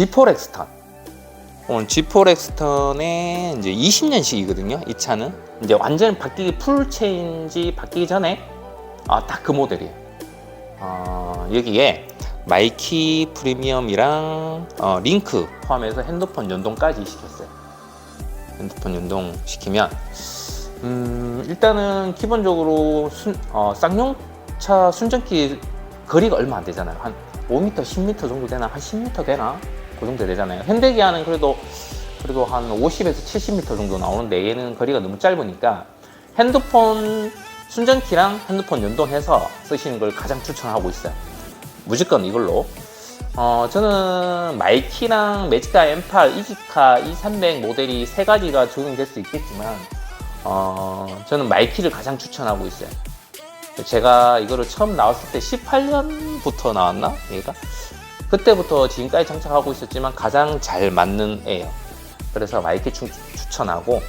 G4 렉스턴. 오늘 G4 렉스턴의 이제 20년식이거든요. 이 차는 이제 완전 바뀌기 풀 체인지 바뀌기 전에 아, 딱 그 모델이에요. 어, 여기에 마이키 프리미엄이랑 어, 링크 포함해서 핸드폰 연동까지 시켰어요. 핸드폰 연동 시키면 음, 일단은 기본적으로 순, 어, 쌍용차 순정기 거리가 얼마 안 되잖아요. 한 5m, 10m 정도 되나? 한 10m 되나? 그 정도 되잖아요. 현대기아는 그래도 그래도 한 50에서 70m 정도 나오는데 얘는 거리가 너무 짧으니까 핸드폰 순정키랑 핸드폰 연동해서 쓰시는 걸 가장 추천하고 있어요. 무조건 이걸로. 어, 저는 마이키랑 매지카 M8, 이지카, E300 모델이 세 가지가 적용될 수 있겠지만, 어, 저는 마이키를 가장 추천하고 있어요. 제가 이거를 처음 나왔을 때 18년부터 나왔나? 얘가? 그때부터 지금까지 장착하고 있었지만 가장 잘 맞는 애예요. 그래서 마이키 추, 추천하고,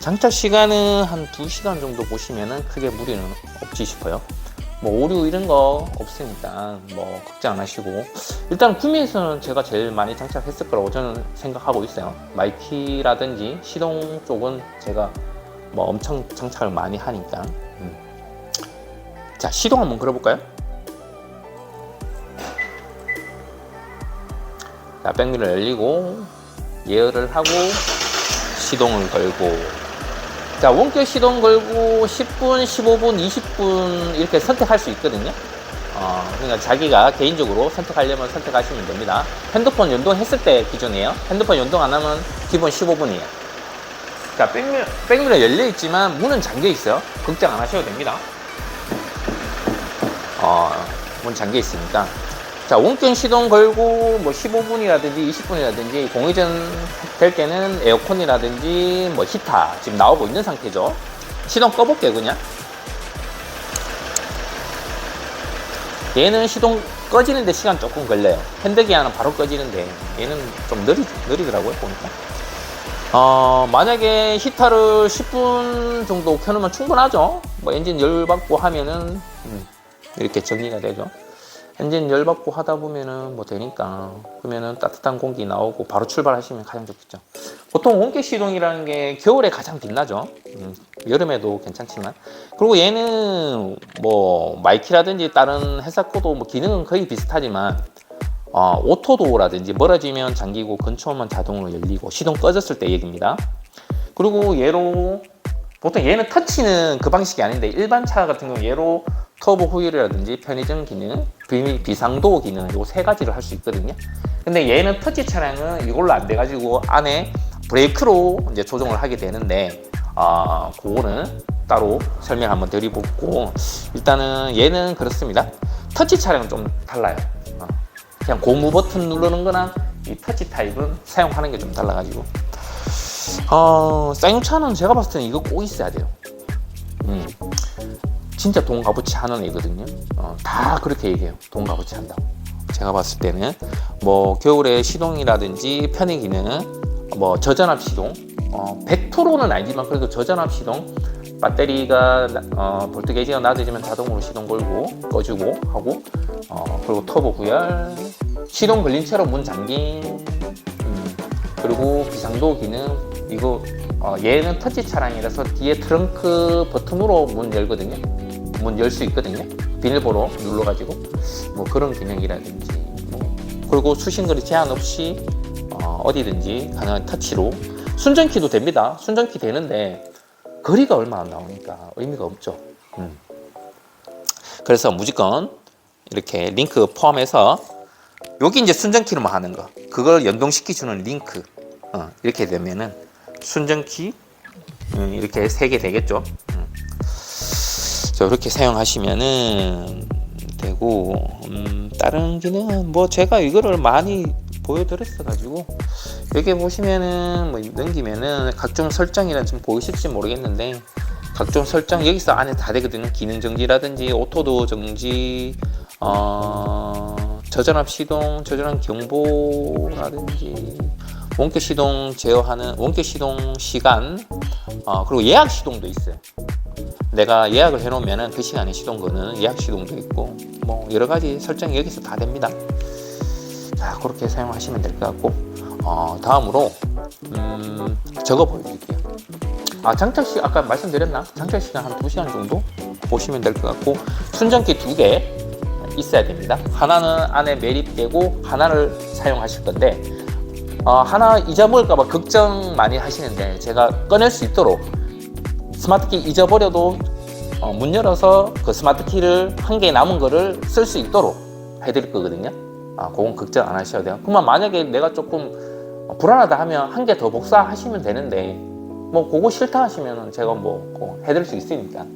장착 시간은 한 2시간 정도 보시면은 크게 무리는 없지 싶어요. 뭐 오류 이런 거 없으니까 뭐 걱정 안 하시고 일단 구미에서는 제가 제일 많이 장착했을 거라고 저는 생각하고 있어요 마이키라든지 시동 쪽은 제가 뭐 엄청 장착을 많이 하니까 음. 자 시동 한번 걸어볼까요? 자 백미를 열리고 예열을 하고 시동을 걸고 자, 원격 시동 걸고 10분, 15분, 20분 이렇게 선택할 수 있거든요. 어, 그러니까 자기가 개인적으로 선택하려면 선택하시면 됩니다. 핸드폰 연동했을 때 기준이에요. 핸드폰 연동 안 하면 기본 15분이에요. 자, 백밀, 백밀러 열려 있지만 문은 잠겨 있어요. 걱정 안 하셔도 됩니다. 어, 문 잠겨 있으니까. 자, 원격 시동 걸고 뭐 15분이라든지 20분이라든지 공회전 될 때는 에어컨이라든지 뭐 히터 지금 나오고 있는 상태죠. 시동 꺼볼게요, 그냥. 얘는 시동 꺼지는데 시간 조금 걸려요. 핸드기아는 바로 꺼지는데 얘는 좀 느리, 느리더라고요, 보니까. 어, 만약에 히터를 10분 정도 켜놓으면 충분하죠. 뭐 엔진 열 받고 하면은 음, 이렇게 정리가 되죠. 엔진 열 받고 하다 보면은 뭐 되니까 그러면은 따뜻한 공기 나오고 바로 출발하시면 가장 좋겠죠. 보통 원격 시동이라는 게 겨울에 가장 빛나죠. 음, 여름에도 괜찮지만 그리고 얘는 뭐 마이키라든지 다른 회사 거도 뭐 기능은 거의 비슷하지만 어, 오토도어라든지 멀어지면 잠기고 근처오면 자동으로 열리고 시동 꺼졌을 때 얘기입니다. 그리고 얘로 보통 얘는 터치는 그 방식이 아닌데 일반 차 같은 경우 얘로 터보 후일이라든지 편의점 기능, 비, 비상도어 기능 요세 가지를 할 수 있거든요. 근데 얘는 터치 차량은 이걸로 안 돼가지고 안에 브레이크로 이제 조정을 하게 되는데 아 그거는 따로 설명 한번 드리고 일단은 얘는 그렇습니다. 터치 차량은 좀 달라요. 어, 그냥 고무 버튼 누르는 거나 이 터치 타입은 사용하는 게 좀 달라가지고 어, 쌍용차는 제가 봤을 때는 이거 꼭 있어야 돼요. 음. 진짜 돈 값어치 하는 애거든요. 어, 다 그렇게 얘기해요. 돈 값어치 한다고. 제가 봤을 때는 뭐 겨울에 시동이라든지 편의 기능, 뭐 저전압 시동, 어, 100%는 아니지만 그래도 저전압 시동, 배터리가 어, 볼트 게이지가 낮아지면 자동으로 시동 걸고 꺼주고 하고, 어, 그리고 터보 구열, 시동 걸린 채로 문 잠긴, 음, 그리고 비상도 기능, 이거 어, 얘는 터치 차량이라서 뒤에 트렁크 버튼으로 문 열거든요. 문 열 수 있거든요. 비밀번호 눌러가지고 뭐 그런 기능이라든지 뭐 그리고 수신거리 제한 없이 어, 어디든지 가능한 터치로 순정키도 됩니다. 순정키 되는데 거리가 얼마 안 나오니까 의미가 없죠. 음. 그래서 무조건 이렇게 링크 포함해서 여기 이제 순정키로만 하는 거 그걸 연동시켜 주는 링크 어, 이렇게 되면은 순정키 음, 이렇게 세 개 되겠죠. 음. 자, 이렇게 사용하시면은 되고 음, 다른 기능은 뭐 제가 이거를 많이 보여드렸어 가지고 여기 보시면은 뭐 넘기면은 각종 설정이라 좀 보이실지 모르겠는데 각종 설정 여기서 안에 다 되거든요 기능 정지라든지 오토도 정지 어, 저전압 시동 저전압 경보라든지 원격 시동 제어하는 원격 시동 시간 어, 그리고 예약 시동도 있어요. 내가 예약을 해놓으면은 그 시간에 시동 거는 예약 시동도 있고 뭐 여러 가지 설정이 여기서 다 됩니다. 자, 그렇게 사용하시면 될 것 같고, 어, 다음으로, 음, 저거 보여드릴게요. 아, 장착 시 아까 말씀드렸나? 장착 시간 한 2시간 정도 보시면 될 것 같고, 순전기 두개 있어야 됩니다. 하나는 안에 매립되고, 하나를 사용하실 건데, 어, 하나 잊어먹을까봐 걱정 많이 하시는데, 제가 꺼낼 수 있도록 스마트키 잊어버려도 어, 문 열어서 그 스마트 키를 한 개 남은 거를 쓸 수 있도록 해드릴 거거든요. 아, 그건 걱정 안 하셔도 돼요. 그러면 만약에 내가 조금 어, 불안하다 하면 한 개 더 복사하시면 되는데, 뭐, 그거 싫다 하시면 제가 뭐, 어, 해드릴 수 있으니까.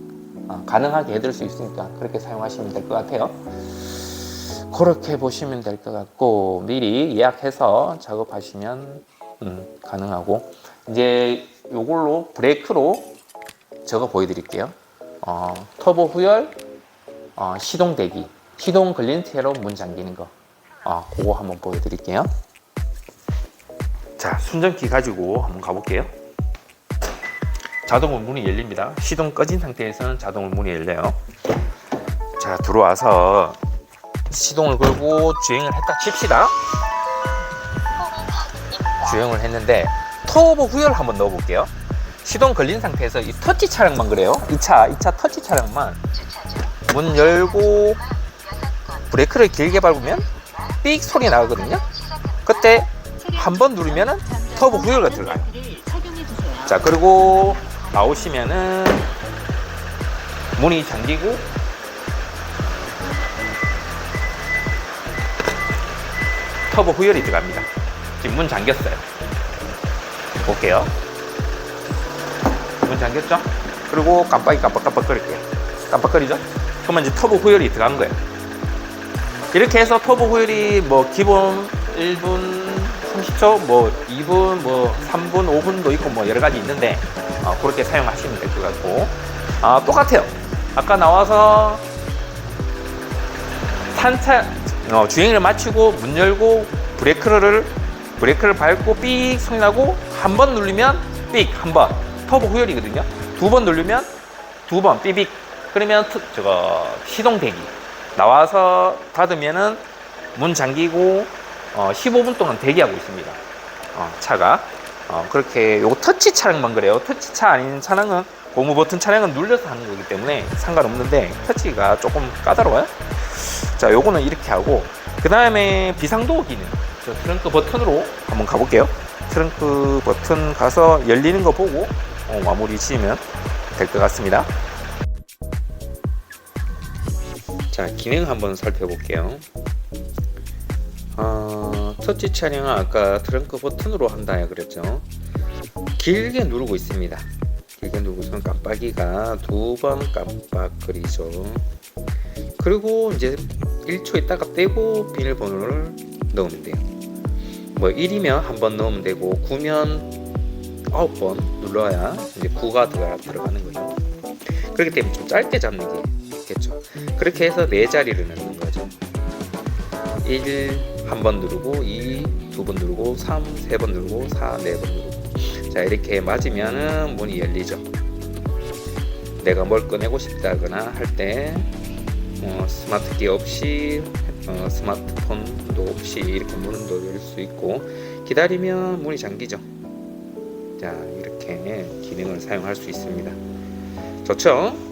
아, 가능하게 해드릴 수 있으니까 그렇게 사용하시면 될 것 같아요. 그렇게 보시면 될 것 같고, 미리 예약해서 작업하시면, 음, 가능하고, 이제 요걸로 브레이크로 저거 보여드릴게요. 어, 터보 후열, 어, 시동 대기, 시동 걸린 채로 문 잠기는 거. 어, 그거 한번 보여드릴게요. 자, 순전키 가지고 한번 가볼게요. 자동으로 문이 열립니다. 시동 꺼진 상태에서는 자동으로 문이 열려요. 자, 들어와서 시동을 걸고 주행을 했다 칩시다. 주행을 했는데 터보 후열 한번 넣어볼게요. 시동 걸린 상태에서 이 터치 차량만 그래요. 이 차, 이차 터치 차량만 문 열고 브레이크를 길게 밟으면 삑 소리 나거든요. 그때 한 번 누르면은 터보 후열가 들어가요. 자, 그리고 나오시면은 문이 잠기고 터보 후열이 들어갑니다. 지금 문 잠겼어요. 볼게요. 문 잠겼죠? 그리고 깜빡이 깜빡깜빡거릴게요. 깜빡거리죠? 그러면 이제 터보 후열이 들어간 거예요. 이렇게 해서 터보 후열이 뭐 기본 1분 30초, 뭐 2분, 뭐 3분, 5분도 있고 뭐 여러 가지 있는데 어, 그렇게 사용하시면 될 것 같고 아, 똑같아요. 아까 나와서 탄차 어, 주행을 마치고 문 열고 브레이크를 브레이크를 밟고 삑 소리 나고 한 번 누르면 삑 한번 터보 후열이거든요. 두 번 누르면 두 번 삐빅 그러면 트- 저거 시동 대기 나와서 닫으면은 문 잠기고 어, 15분 동안 대기하고 있습니다. 어, 차가 어, 그렇게 요거 터치 차량만 그래요. 터치 차 아닌 차량은 고무 버튼 차량은 눌려서 하는 거기 때문에 상관없는데 터치가 조금 까다로워요. 자, 요거는 이렇게 하고 그 다음에 비상도어 기능 저 트렁크 버튼으로 한번 가볼게요. 트렁크 버튼 가서 열리는 거 보고 어, 마무리 지으면 될 것 같습니다. 자, 기능 한번 살펴볼게요. 어, 터치 차량은 아까 트렁크 버튼으로 한다 그랬죠. 길게 누르고 있습니다. 길게 누르고선 깜빡이가 두 번 깜빡거리죠. 그리고 이제 1초 있다가 떼고 비밀번호를 넣으면 돼요. 뭐 1이면 한 번 넣으면 되고 9면 9번 눌러야 이제 9가 들어가, 들어가는 거죠. 그렇기 때문에 좀 짧게 잡는 게 좋겠죠. 그렇게 해서 네 자리를 넣는 거죠. 1 한 번 누르고 2 두 번 누르고 3 세 번 누르고 4 네 번 누르고 자 이렇게 맞으면은 문이 열리죠. 내가 뭘 꺼내고 싶다거나 할때 어, 스마트키 없이 어, 스마트폰도 없이 이렇게 문도 열 수 있고 기다리면 문이 잠기죠. 자 이렇게 기능을 사용할 수 있습니다. 좋죠?